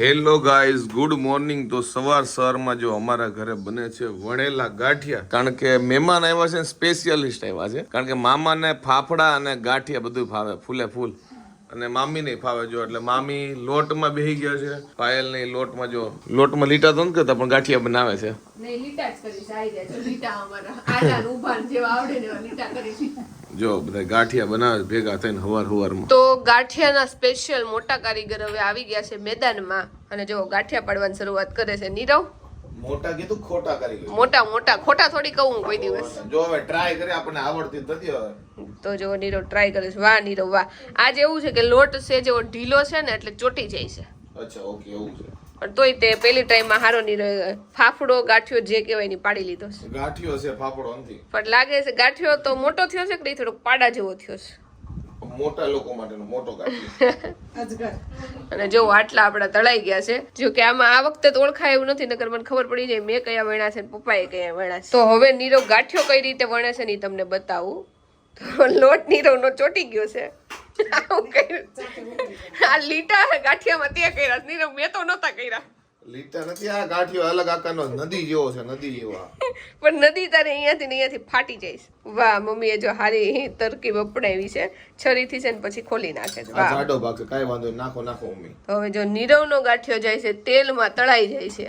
Hello guys good morning તો સવાર સવારમાં જો અમારા ઘરે બને છે વણેલા ગાંઠિયા. કારણ કે મહેમાન આવ્યા છે સ્પેશિયાલિસ્ટ આવ્યા છે. કારણ કે મામાને ફાફડા અને ગાંઠિયા બધું ફાવે, ફૂલે ફૂલ. અને મામી નહીં ફાવે જો એટલે મામી લોટમાં બેહી ગયા છે. પાયલ નહીં લોટમાં જો લોટમાં લીટા તો નથી કરતા પણ ગાંઠિયા બનાવે છે. જ કરીશ આવી જાય છે લીટા અમારા આડા ને ઊભા ને જેવા આવડે ને એવા લીટા કરીશ જો બધા ગાંઠિયા બનાવે છે ભેગા થઈને હવાર હવારમાં. તો ગાંઠિયાના સ્પેશિયલ મોટા કારીગર હવે આવી ગયા છે મેદાનમાં. અને જો ગાંઠિયા પાડવાની શરૂઆત કરે છે નીરવ. મોટા કીધું ખોટા કરી મોટા મોટા ખોટા થોડી કહું કોઈ દિવસ. જો હવે ટ્રાય કરી આપણને આવડતી નથી હવે. તો જો નીરવ ટ્રાય કરે છે. વાહ નીરવ વાહ. આજે એવું છે કે લોટ છે જેવો ઢીલો છે ને એટલે ચોટી જાય છે. અચ્છા ઓકે એવું છે. પણ તોય તે પેલી ટાઈમમાં હારો નીરવ ફાફડો ગાંઠિયો જે કહેવાયની પાડી લીધો છે. ગાંઠિયો છે ફાફડો નથી. પણ લાગે છે ગાંઠિયો તો મોટો થયો છે કે નહીં? થોડોક પાડા જેવો થયો છે. મોટા લોકો માટેનો મોટો અને જો આટલા આપણા તળાઈ ગયા છે જો કે આમાં આ વખતે તો ઓળખાય એવું નથી નકર મને ખબર પડી જાય મેં કયા વણ્યા છે ને પપ્પાએ કયા વણ્યા છે. તો હવે નીરવ ગાંઠિયો કઈ રીતે વણે છે ને તમને બતાવું. તો લોટ નીરવનો ચોટી ગયો છે. આ લીટા ગાંઠિયામાં તે કર્યા. નીરવ મેં તો નહોતા કર્યા. લીટા નથી આ ગાંઠિયો અલગ આકારનો નદી જેવો છે નદી જેવો પણ નદી તારે અહીંયાથી ને અહીંયાથી ફાટી જઈશ. વાહ મમ્મીએ જો હારી તરકીબ અપનાવી છે. છરીથી છે ને પછી ખોલી નાખે છે. વાહ. જાડો ભાગ છે કાંઈ વાંધો નાખો નાખો મમ્મી. હવે જો નીરવનો ગાંઠિયો જાય છે તેલમાં તળાઈ જાય છે.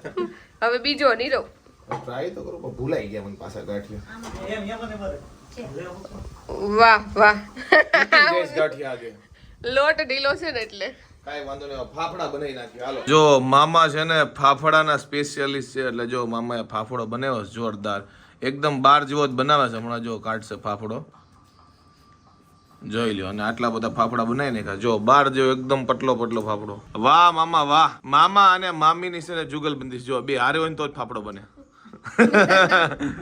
હવે બીજો નીરવ. ટ્રાય તો કરો પણ ભૂલાઈ ગયા મને પાછા ગાંઠિયા. વાહ વાહ. ગાંઠિયા આજે લોટ ઢીલો છે ને એટલે. વાંધો નહીં ફાફડા બનાવી હાલો. જો મામા છે ને ફાફડાના સ્પેશિયાલિસ્ટ છે એટલે જો મામાએ ફાફડો બનાવ્યો છે જોરદાર. એકદમ બાર જેવો જ બનાવે છે હમણાં જો કાઢશે ફાફડો. જોઈ લ્યો અને આટલા બધા ફાફડા બનાવી નાખ્યા. જો બાર જેવો એકદમ પટલો પટલો ફાફડો. વાહ મામા વાહ. મામા અને મામીની છે ને જુગલબંધી. છે. જો બે હારે હોય ને તો જ ફાફડો બને.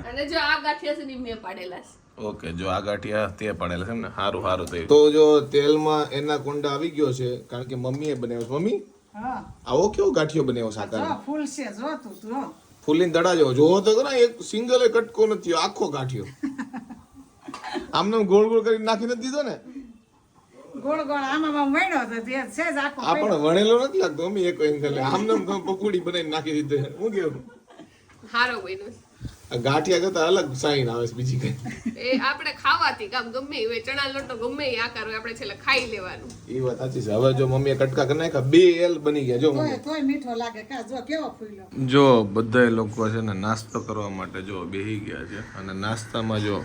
અને જો આ ગાંઠિયા છે ને મેં પાડેલા છે. ઓકે જો આ ગાંઠિયા તે પડેલા છે ને સારું સારું થયું તો જો તેલમાં એના કુંડા આવી ગયો છે કારણ કે મમ્મીએ બનાવ્યો છે. મમ્મી? આવો કેવો ગાંઠિયો બનાવ્યો સાકાર ફૂલ છે. જો તું જો ફૂલીને દડા જેવો. જોવો તો ખરા એક સિંગલ કટકો નથી આખો ગાંઠિયો. આમને ગોળ ગોળ કરીને નાખી નથી દીધો ને? ગોળ ગોળ આમાં વણ્યો તો તે છે જ આખો આ પણ વણેલો નથી લાગતો મમ્મી એક એંગલે આમને પકોડી બનાવી નાખી દીધો હું કેવું? હારો બન્યો ગાંઠિયા કરતા અલગ સાઈન આવે છે બીજી કઈ. એ આપણે ખાવાથી કામ ગમે એ ચણા લોટો ગમે એ આકાર હોય આપણે છેલ્લે ખાઈ લેવાનું. એ વાત સાચી છે. હવે જો મમ્મીએ કટકા કરી નાખ્યા બે એલ બની ગયા. જો તોય મીઠો લાગે કા જો કેવો ફૂલો જો બધા લોકો છે ને નાસ્તો કરવા માટે જો બેહી ગયા છે અને નાસ્તામાં જો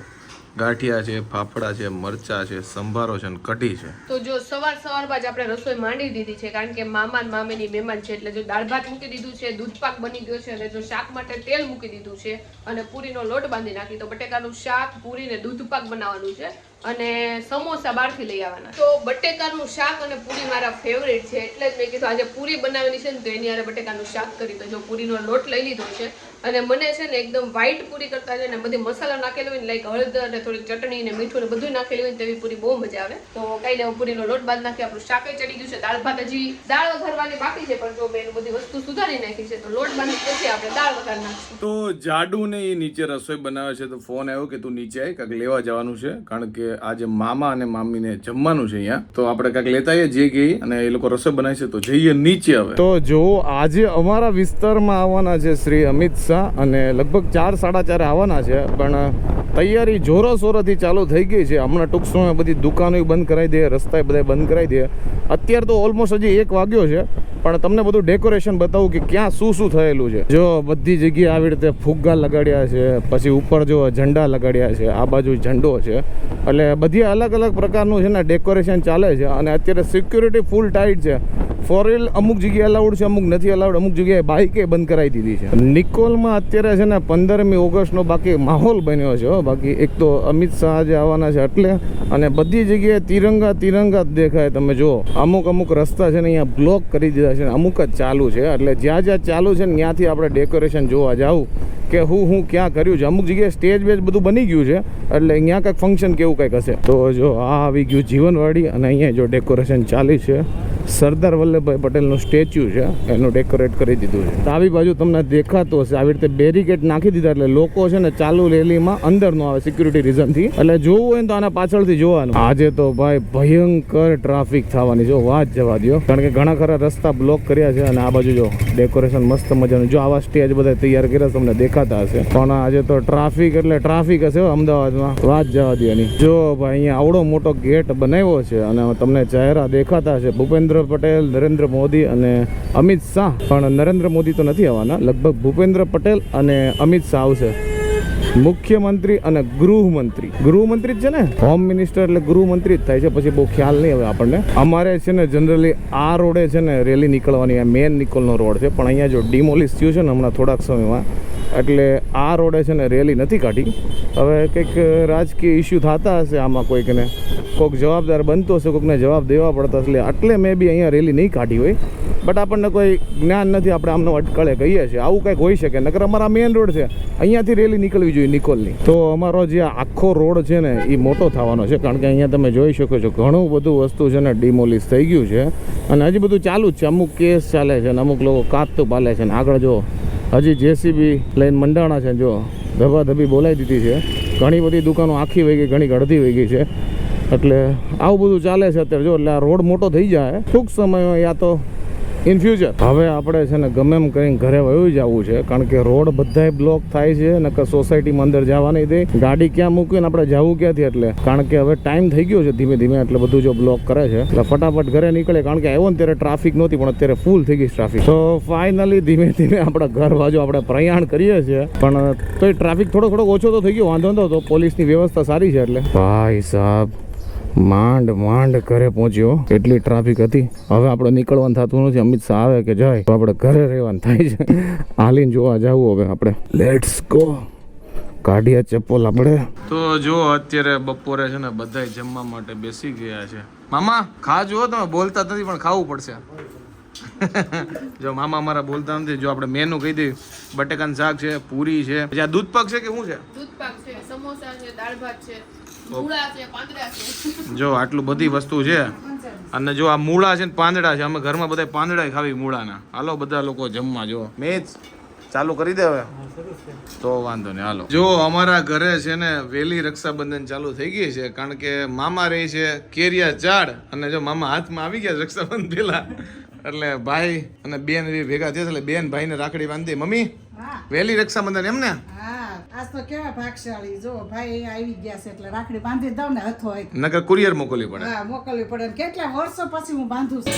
ગાંઠિયા છે, ફાફડા છે, મરચા છે, સંભારો છે અને કઢી છે. તો જો સવાર સવારમાં જ આપણે રસોઈ માંડી દીધી છે, કારણ કે મામા ને મામીની મહેમાન છે એટલે જો દાળ ભાત મૂકી દીધું છે, દૂધ પાક બની ગયો છે અને જો શાક માટે તેલ મૂકી દીધું છે અને પૂરીનો લોટ બાંધી નાખી, તો બટેકાનું શાક પૂરી ને દૂધ પાક બનાવવાનું છે. અને સમોસા બહારથી લઈ આવવાના તો બટેકાનું શાક અને પૂરી મારા ફેવરેટ છે. એટલે જ મેં કીધું આજે પૂરી બનાવેલી છે ને તો એની આરે બટેકાનું શાક કરી તો જો પૂરીનો લોટ લઈ લીધો છે. અને મને છે ને એકદમ વ્હાઈટ પૂરી કરતા છે ને બધી મસાલા નાખેલો હોય ને લાઈક હળદર અને થોડીક ચટણી ને મીઠું ને બધું નાખેલું હોય ને તેવી પૂરી બહુ મજા આવે. તો કઈ ને પૂરીનો લોટ બાદ નાખી આપણું શાકે ચડી ગયું છે. દાળ ભાત હજી દાળ વઘારવાની બાકી છે પણ જો મેં એનું બધી વસ્તુ સુધારી નાખી છે તો લોટ બાંધી પછી આપણે દાળ વઘાર નાખીશું. તો જાડુ ને એ નીચે રસોઈ બનાવે છે તો ફોન આવ્યો કે તું નીચે આય કાંઈક લેવા જવાનું છે કારણ કે આજે મામા અને મામીને જમવાનું છે અહીંયા. તો આપણે કાંઈક લેતા આવીએ, જે ગઈ અને એ લોકો રસોઈ બનાવી છે તો જઈએ નીચે હવે. તો જો આજે અમારા વિસ્તારમાં આવવાના છે શ્રી અમિત શાહ, અને લગભગ ચાર, સાડા ચારે આવવાના છે, પણ તૈયારી જોરો શોરોથી ચાલુ થઈ ગઈ છે. હમણાં ટૂંક સમય બધી દુકાનો બંધ કરાવી દે રસ્તા બધા બંધ કરાવી દે. અત્યારે તો ઓલમોસ્ટ હજી એક વાગ્યો છે, પણ તમને બધું ડેકોરેશન બતાવું કે ક્યાં શું શું થયેલું છે. જો બધી જગ્યાએ આવી રીતે ફુગ્ગા લગાડ્યા છે, પછી ઉપર જો ઝંડા લગાડ્યા છે, આ બાજુ ઝંડો છે, એટલે બધી અલગ અલગ પ્રકારનું છે ને ડેકોરેશન ચાલે છે. અને અત્યારે સિક્યુરિટી ફૂલ ટાઈટ છે. ફોર વ્હીલ અમુક જગ્યાએ અલાઉડ છે, અમુક નથી અલાઉડ અમુક જગ્યાએ બાઇકે બંધ કરાવી દીધી છે. નિકોલમાં અત્યારે છે ને પંદરમી ઓગસ્ટનો બાકી માહોલ બન્યો છે. બાકી એક તો અમિત શાહ જે આવવાના છે એટલે. અને બધી જગ્યાએ તિરંગા તિરંગા જ દેખાય. તમે જુઓ, અમુક અમુક રસ્તા છે ને અહીંયા બ્લોક કરી દીધા છે ને અમુક જ ચાલુ છે. એટલે જ્યાં જ્યાં ચાલુ છે ને ત્યાંથી આપણે ડેકોરેશન જોવા જાવું કે હું હું ક્યાં કર્યું છે. અમુક જગ્યાએ સ્ટેજ બેજ બધું બની ગયું છે. એટલે અહીંયા કંઈક ફંક્શન કેવું કંઈક હશે. તો જો આ આવી ગયું જીવનવાડી અને અહીંયા જો ડેકોરેશન ચાલી છે. સરદાર વલ્લભભાઈ પટેલનું સ્ટેચ્યુ છે, એનું ડેકોરેટ કરી દીધું છે. આવી બાજુ તમને દેખાતું હશે, આવી રીતે બેરિકેડ નાખી દીધા એટલે લોકો છે ને ચાલુ રેલીમાં અંદર નો આવે સિક્યુરિટી રીઝનથી એટલે જોવું હોય તો આના પાછળથી જોવાનું. આજે તો ભાઈ ભયંકર ટ્રાફિક થવાની, જો વાત જવા દો કારણ કે ઘણા ખરા રસ્તા બ્લોક કર્યા છે અને આ બાજુ જો ડેકોરેશન મસ્ત મજાનું, જો આવા સ્ટેજ બધા તૈયાર કર્યા છે, તમને દેખાતા હશે. પણ આજે તો ટ્રાફિક એટલે ટ્રાફિક હશે અમદાવાદમાં. વાત જવા દો જો ભાઈ અહીંયા આવડો મોટો ગેટ બનાવ્યો છે અને તમને ચહેરા દેખાતા હશે. ભૂપેન્દ્ર પટેલ, નરેન્દ્ર મોદી અને અમિત શાહ. પણ નરેન્દ્ર મોદી તો નથી આવવાના. લગભગ ભૂપેન્દ્ર પટેલ અને અમિત શાહ આવશે. મુખ્યમંત્રી અને ગૃહમંત્રી. ગૃહમંત્રી જ છે ને? હોમ મિનિસ્ટર એટલે ગૃહમંત્રી જ થાય છે. પછી બહુ ખ્યાલ નહીં હવે આપણને. અમારે છે ને જનરલી આ રોડે છે ને રેલી નીકળવાની મેન નિકોલનો રોડ છે. પણ અહીંયા જો ડિમોલિશ થયું છે ને હમણાં થોડાક સમયમાં એટલે આ રોડે છે ને રેલી નથી કાઢી. હવે કંઈક રાજકીય ઇસ્યુ થતા હશે આમાં કોઈકને કોઈક જવાબદાર બનતો હશે, કોઈકને જવાબ દેવા પડતા એટલે એટલે મેં બી અહીંયા રેલી નહીં કાઢી હોય. બટ આપણને કોઈ જ્ઞાન નથી, આપણે આમનો અટકળે કહીએ છીએ. આવું કંઈક હોઈ શકે. નકર અમારા મેન રોડ છે. અહીંયાથી રેલી નીકળવી જોઈએ નિકોલની. તો અમારો જે આખો રોડ છે ને એ મોટો થવાનો છે. કારણ કે અહીંયા તમે જોઈ શકો છો, ઘણું બધું વસ્તુ છે ને ડિમોલિશ થઈ ગયું છે. અને હજી બધું ચાલુ જ છે. અમુક કેસ ચાલે છે અને અમુક લોકો કાપતું પાલે છે ને. આગળ જો હજી જેસીબી લઈને મંડાણા છે, જો. ધબાધબી બોલાવી દીધી છે. ઘણી બધી દુકાનો આખી વહી ગઈ, ઘણી અડધી વહી ગઈ છે. એટલે આવું બધું ચાલે છે અત્યારે, જો. એટલે આ રોડ મોટો થઈ જાય. ટૂંક સમયમાં યા તો ઇન ફ્યુચર હવે આપણે છે ને ગમે એમ કરીને ઘરે વયું જવું છે, કારણ કે રોડ બધાય બ્લોક થાય છે, નકર સોસાયટીમાં અંદર જવા નહીં દે ગાડી ક્યાં મૂકીને આપણે જવું ક્યાંથી એટલે? કારણ કે હવે ટાઈમ થઈ ગયો છે ધીમે ધીમે, એટલે બધું જો બ્લોક કરે છે. એટલે ફટાફટ ઘરે નીકળે, કારણ કે આવ્યો ને ત્યારે ટ્રાફિક નહોતી, પણ અત્યારે ફૂલ થઈ ગઈ ટ્રાફિક તો ફાઇનલી ધીમે ધીમે આપણા ઘર બાજુ આપણે પ્રયાણ કરીએ છીએ, પણ તોય ટ્રાફિક થોડો થોડો ઓછો તો થઈ ગયો, વાંધો નતો તો પોલીસની વ્યવસ્થા સારી છે એટલે. ભાઈ સાહેબ માંડ માંડ ઘરે પહોંચ્યો. એટલી ટ્રાફિક હતી. હવે આપણે નીકળવાનું થતું નથી. અમિત શાહ આવે કે જાય. તો આપણે ઘરે રહેવાનું થાય છે. હાલીને જોવા જવું હવે આપણે. લેટ્સ ગો કાઢીએ ચપ્પલ આપણે. તો જો અત્યારે બપોરે છે ને બધાય જમવા માટે બેસી ગયા છે. મામા ખા જુઓ તમે. બોલતા નથી પણ ખાવું પડશે. જો મામા મારા બોલતા નથી. જો આપણે મેનુ કહી દઈએ. બટેકાનું શાક છે પૂરી છે. પછી આ દૂધ પાક છે કે શું છે? દૂધપાક છે સમોસા છે દાળ ભાત છે. જો આટલું બધી વસ્તુ છે. અને જો આ મૂળા છે ને પાંદડા છે અમે ઘરમાં બધા પાંદડા ખાવી મૂળાના. હાલો બધા લોકો જમવા જો મેચ ચાલુ કરી દે હવે. તો વાંધો નહીં હાલો. જો અમારા ઘરે છે ને વેલી રક્ષાબંધન ચાલુ થઈ ગઈ છે કારણ કે મામા રહી છે કેરિયા ઝાડ અને જો મામા હાથમાં આવી ગયા રક્ષાબંધન પેલા એટલે ભાઈ અને બેન ભેગા થયા છે એટલે બેન ભાઈને રાખડી બાંધી મમ્મી વહેલી વેલી રક્ષાબંધન એમ ને? હા. આજ તો કેવા ભાગશાળી? જો ભાઈ આવી ગયા છે એટલે રાખડી બાંધી દઉં ને હથો નકર કુરિયર મોકલવી પડે. હા મોકલવી પડે. ને કેટલા વર્ષો પછી હું બાંધું છું?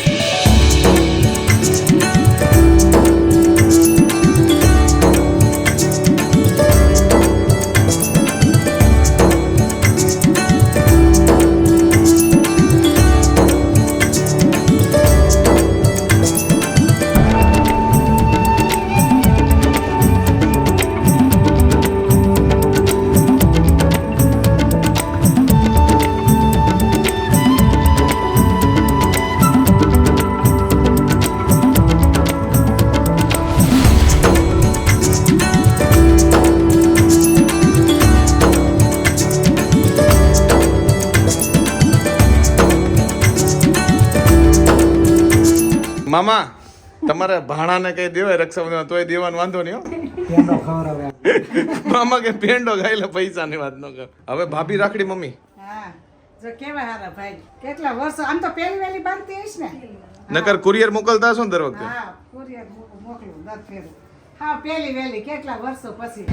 મામા તમારે ભાણાને કઈ દેવાય રક્ષાબંધન તોય દેવાનો વાંધો નહીં મામા કે પેંડો ગાયલે પૈસા ની વાત ન કર. હવે ભાભી રાખડી મમ્મી. હા જો કેવા હારા ભાઈ. કેટલા વર્ષો આમ તો પહેલી વહેલી બાંધતી હઈશ ને? નકર કુરિયર મોકલતા હશો ને દર વખતે? હા કુરિયર મોકલું દર ફેરું હા પહેલી વહેલી કેટલા વર્ષો પછી?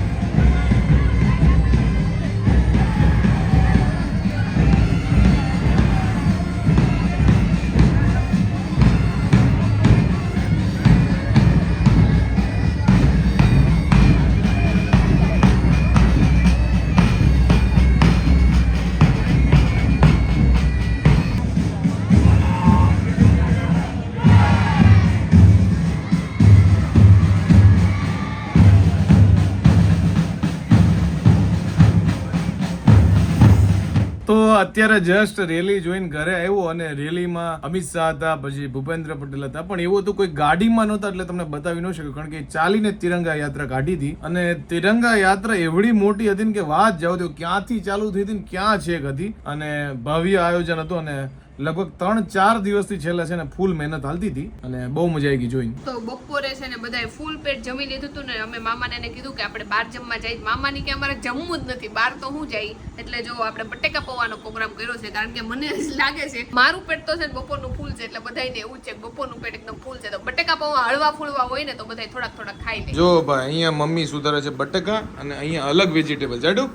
અત્યારે જસ્ટ રેલી જોઈને ઘરે આવ્યો અને રેલીમાં અમિત શાહ હતા, પછી ભૂપેન્દ્ર પટેલ હતા. પણ એવું હતું કોઈ ગાડીમાં નહોતા, એટલે તમને બતાવી ન શક્યું, કારણ કે ચાલીને તિરંગા યાત્રા કાઢી હતી. અને તિરંગા યાત્રા એવડી મોટી હતી ને કે વાત જાવ તો ક્યાંથી ચાલુ થઈ હતી ને ક્યાં છેક હતી. અને ભવ્ય આયોજન હતું અને લગભગ ત્રણ ચાર દિવસથી છેલ્લા છે ને ફૂલ મહેનત હાલતી હતી અને બહુ મજા આવી ગઈ જોઈને. તો બપોરે છે ને બધાએ ફૂલ પેટ જમી લીધું હતું ને અમે મામાને એને કીધું કે આપણે બહાર જમવા જઈએ મામાની કે અમારે જમવું જ નથી બહાર તો હું જઈ એટલે જો આપણે બટેકા પૌવાનો પ્રોગ્રામ કર્યો છે કારણ કે મને લાગે છે મારું પેટ તો છે ને બપોરનું ફૂલ છે એટલે બધાને એવું છે કે બપોરનું પેટ એકદમ ફૂલ છે. તો બટેકા પૌવા હળવા ફૂલવા હોય ને તો બધા થોડાક થોડાક ખાઈ લે. જો ભાઈ અહીંયા મમ્મી સુધારે છે બટેકા અને અહીંયા અલગ વેજીટેબલ જાડું?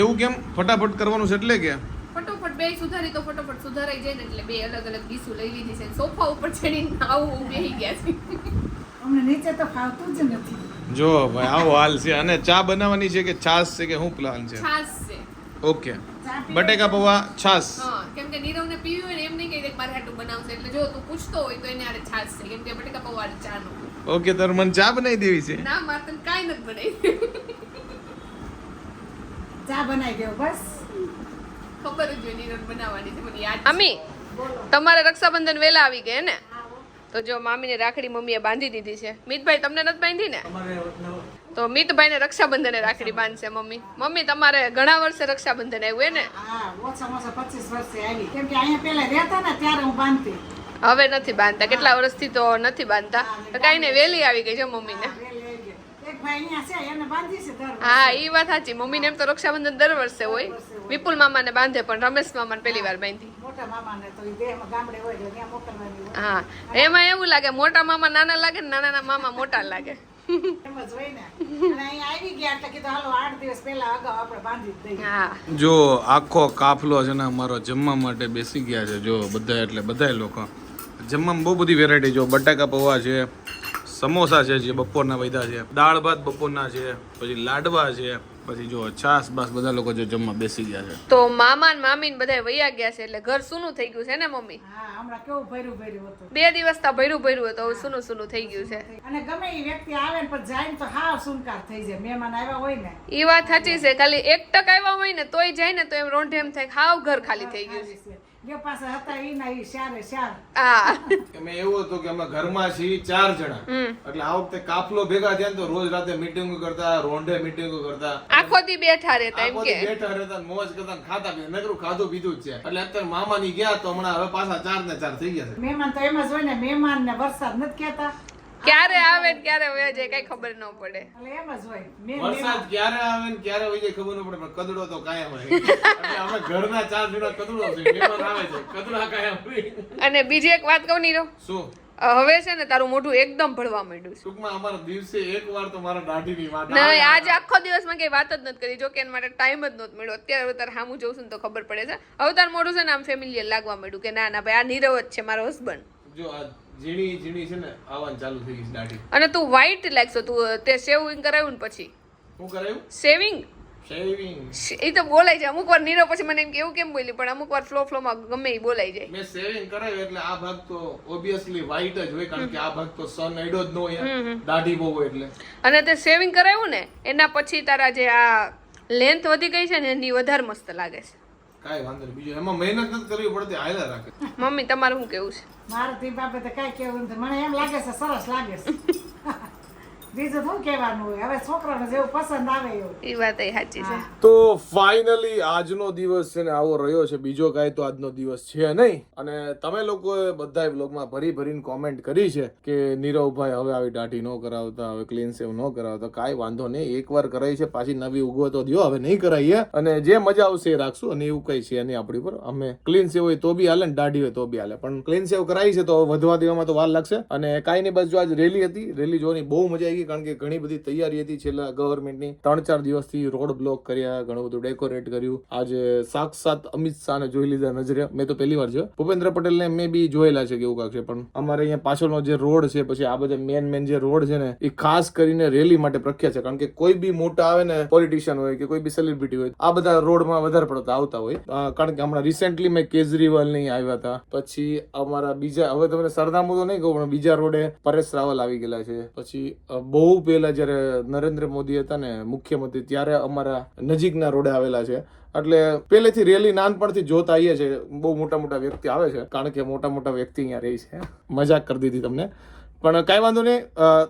એવું કેમ? ફટાફટ કરવાનું છે એટલે કે? ફટોફટ બે સુધારી તો ફટોફટ સુધારાઈ જાય ને એટલે બે અલગ અલગ ડીશું લઈ લીધી છે. સોફા ઉપર ચડીને આવું બેહી ગયા છે. અમને નીચે તો ફાવતું જ નથી. જો ભાઈ આવો હાલ છે. અને ચા બનાવવાની છે કે છાસ છે કે શું પ્લાન છે? છાસ છે. ઓકે. બટેકા પૌવા છાશ. હા કેમ કે નીરવને પીવી હોય એમ નહીં કહી દે કે મારે હાટું બનાવશે. એટલે જો તું પૂછતો હોય તો એને આરે છાસ છે. કેમ કે બટેકા પૌવા ચા નો ઓકે તાર મને ચા બનાવી દેવી છે? ના મારે તને કાંઈ નથી બનાવી. ચા બનાવી દેવો બસ. ખબર જ હોય બનાવવાની છે મને યાદ અમી તમારે રક્ષાબંધન વેલા આવી ગયે ને? તો જો મામીને રાખડી મમ્મીએ બાંધી દીધી છે. મિતભાઈ તમને નથી બાંધી ને? તો મિતભાઈને રક્ષાબંધને રાખડી બાંધશે મમ્મી. મમ્મી તમારે ઘણા વર્ષે રક્ષાબંધન આવ્યું હે ને? હા ઓછામાં ઓછા પચીસ વર્ષે આવી. કેમ કે અહીંયા પેલા રહેતા ને ત્યારે હું બાંધતી. હવે નથી બાંધતા. કેટલા વર્ષથી તો નથી બાંધતા? તો કાંઈ નહીં વહેલી આવી ગઈ છે મમ્મીને. હા એ વાત સાચી. મમ્મીને એમ તો રક્ષાબંધન દર વર્ષે હોય. વિપુલ મામાને બાંધે પણ રમેશ મામાને પહેલી વાર બાંધી. હા એમાં એવું લાગે મોટા મામા નાના લાગે ને નાના મામા મોટા લાગે. એમ જ હોય ને. અને અહીંયા આવી ગયા એટલે કીધું હાલો આઠ દિવસ પહેલા અગાઉ આપણે બાંધી જ દઈએ. હા. જો આખો કાફલો છે ને અમારો જમવા માટે બેસી ગયા છે જો બધા એટલે બધા લોકો. જમવામાં બહુ બધી વેરાયટી જો બટાકા પૌવા છે સમોસા છે જે બપોરના વૈધા છે દાળ ભાત બપોરના છે પછી લાડવા છે પછી જો છાસ બાસ બધા લોકો જો જમવા બેસી ગયા છે. તો મામા ને મામી ને બધા વૈયા ગયા છે એટલે ઘર સૂનું થઈ ગયું છે ને મમ્મી? હમણાં કેવું ભર્યું ભર્યું હતું. બે દિવસ તો ભર્યું ભર્યું હતું હવે સૂનું સૂનું થઈ ગયું છે. અને ગમે એ વ્યક્તિ આવે ને પણ જાય ને તો હાવ સુનકાર થઈ જાય મહેમાન આવ્યા હોય ને. એ વાત સાચી છે ખાલી એક ટક આવ્યા હોય ને તોય જાય ને તો એમ રોંઢેમ થાય કે હાવ ઘર ખાલી થઈ ગયું છે. બે પાસે હતા ઈ ના શારે શાર હા. અમે એવું હતું કે અમે ઘરમાં છીએ ચાર જણા. એટલે આ વખતે કાફલો ભેગા થયા તો રોજ રાતે મીટિંગો કરતા રોંઢે મીટિંગો કરતા. આખો દી બેઠા રહેતા એમ કે. બેઠા રહેતા મોજ કરતા ખાતા પીતા. નકરું ખાધું પીધું જ છે. એટલે અત્યારે મામાની ગયા તો હમણાં હવે પાછા ચાર ને ચાર થઈ ગયા છે. મહેમાન તો એમ જ હોય ને મહેમાન ને વરસાદ નથી કહેતા. ક્યારે આવે ને ક્યારે વયા જાય કઈ ખબર ન પડે. એટલે એમ જ હોય. મેં વરસાદ ક્યારે આવે ને ક્યારે હોય જાય ખબર ન પડે પણ કદડો તો કાયમ હોય. એટલે અમે ઘરના ચાર જણા કદડો છે મહેમાન આવે છે કદડા કાયમ હોય. અને બીજી એક વાત કહું નીરો શું? હવે છે ને તારું મોઢું એકદમ ભળવા માંડ્યું ટૂંકમાં અમારા દિવસે એક વાર તો મારા દાઢીની વાત ના આજે આખો દિવસમાં કઈ વાત જ નથી કરી જો કે એના માટે ટાઈમ જ નહોતો મળ્યો. અત્યારે તાર હામું જોઉં છું ને તો ખબર પડે છે. હવે તાર મોઢું છે ને આમ ફેમિલીએ લાગવા માંડ્યું કે ના ના ભાઈ આ નીરવ જ છે મારો હસબન્ડ જો આ ઝીણી ઝીણી છે ને આવવાનું ચાલુ થઈ ગઈ છે દાઢી. અને તું વ્હાઈટ લાગશો તું તે શેવિંગ કરાવ્યું ને પછી? શું કરાવ્યું? શેવિંગ શેવિંગ એ તો બોલાય છે અમુક વાર નીરો પછી મને એમ કે એવું કેમ બોલી પણ અમુક વાર ફ્લો ફ્લોમાં ગમે એ બોલાય જાય. મેં શેવિંગ કરાવ્યું એટલે આ ભાગ તો ઓબ્વિયસલી વ્હાઈટ જ હોય કારણ કે આ ભાગ તો સન એડો જ ન હોય દાઢી બહુ હોય એટલે. અને તે શેવિંગ કરાવ્યું ને એના પછી તારા જે આ લેન્થ વધી ગઈ છે ને એની વધારે મસ્ત લાગે છે. કાંઈ વાંધો નહીં. બીજું એમાં મહેનત નથી કરવી પડતી હાયલા રાખે. મમ્મી તમારું શું કેવું છે? મારું તે બાબતે કઈ કેવું નથી. મને એમ લાગે છે સરસ લાગે છે. બીજું શું કહેવાનું હોય હવે છોકરાને જેવું પસંદ આવે એવું એ વાત એ સાચી છે. તો ફાઇનલી આજનો દિવસ છે ને આવો રહ્યો છે. બીજો કાંઈ તો આજનો દિવસ છે નહીં. અને તમે લોકોએ બધાય બ્લોગમાં ભરી ભરીને કોમેન્ટ કરી છે કે નીરવભાઈ હવે આવી દાઢી ન કરાવતા હવે ક્લીન સેવ ન કરાવતા. કાંઈ વાંધો નહીં. એકવાર કરાવી છે પાછી નવી ઉગવો તો દો હવે નહીં કરાવીએ અને જે મજા આવશે એ રાખશું. અને એવું કઈ છે નહીં આપણી પર. અમે ક્લીન સેવ હોય તો બી હાલે ને દાઢી હોય તો બી હાલે. પણ ક્લીન સેવ કરાવી છે તો વધવા દેવામાં તો વાર લાગશે. અને કાંઈ નહીં બસ જો આજ રેલી હતી. રેલી જોવાની બહુ મજા આવી. ગઈ કારણ કે ઘણી બધી તૈયારી હતી છેલ્લા ગવર્મેન્ટની ત્રણ ચાર દિવસથી રોડ બ્લોક કર્યા, ઘણું બધું ડેકોરેટ કર્યું. આજે સાક્ષાત અમિત શાહને જોઈ લીધા નજરે. મેં તો પહેલી વાર જોયો. ભૂપેન્દ્ર પટેલને મેં બી જોયેલા છે કે એવું કાંક છે, પણ અમારે અહીંયા પાછળનો જે રોડ છે, પછી આ બધા મેન મેન જે રોડ છે ને, એ ખાસ કરીને રેલી માટે પ્રખ્યાત છે. કારણ કે કોઈ બી મોટા આવે ને પોલિટિશિયન હોય કે કોઈ બી સેલિબ્રિટી હોય, આ બધા રોડમાં વધારે પડતા આવતા હોય. કારણ કે હમણાં રિસેન્ટલી મેં કેજરીવાલ નહીં આવ્યા હતા. પછી અમારા બીજા, હવે તમને સરનામું તો નહીં કહું, પણ બીજા રોડે પરેશ રાવલ આવી ગયેલા છે. પછી બહુ પહેલા જ્યારે નરેન્દ્ર મોદી હતા ને મુખ્યમંત્રી, ત્યારે અમારા નજીકના રોડે આવેલા છે. એટલે પહેલેથી રેલી નાનપણથી જોતા આવીએ છે બહુ મોટા મોટા વ્યક્તિ આવે છે, કારણ કે મોટા મોટા વ્યક્તિ અહીંયા રહી છે. મજાક કરી દીધી તમને. પણ કાંઈ વાંધો નહીં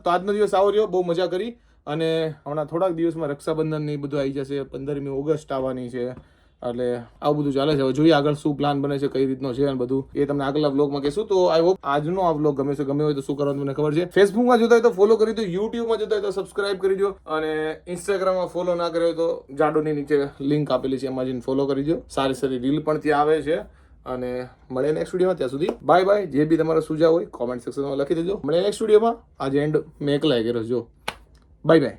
તો આજનો દિવસ આવો રહ્યો. બહુ મજા કરી. અને હમણાં થોડાક દિવસમાં રક્ષાબંધન ને એ બધું આવી જશે. પંદરમી ઓગસ્ટ આવવાની છે. એટલે આવું બધું ચાલે છે. હવે જોઈએ આગળ શું પ્લાન બને છે, કઈ રીતનો છે અને બધું. એ તમને આગળના વ્લોગમાં કહેશું. તો આઈ હોપ આજનો આ વ્લોગ ગમે છે, ગમે હોય તો શું કરવાનું મને ખબર છે. ફેસબુકમાં જોતા હોય તો ફોલો કરી દો યુટ્યુબમાં જોતા હોય તો સબસ્ક્રાઇબ કરી દો અને ઇન્સ્ટાગ્રામમાં ફોલો ના કર્યો તો જાડોની નીચે લિંક આપેલી છે, એમાં જઈને ફોલો કરી દો. સારી સારી રીલ પણ ત્યાં આવે છે. અને મળે નેક્સ્ટ વિડીયોમાં ત્યાં સુધી બાય બાય જે બી તમારા સુઝાવ હોય કોમેન્ટ સેક્શનમાં લખી દેજો. મળે નેક્સ્ટ વિડીયોમાં આજે એન્ડ મેં એકલા કર્યો જો. Bye bye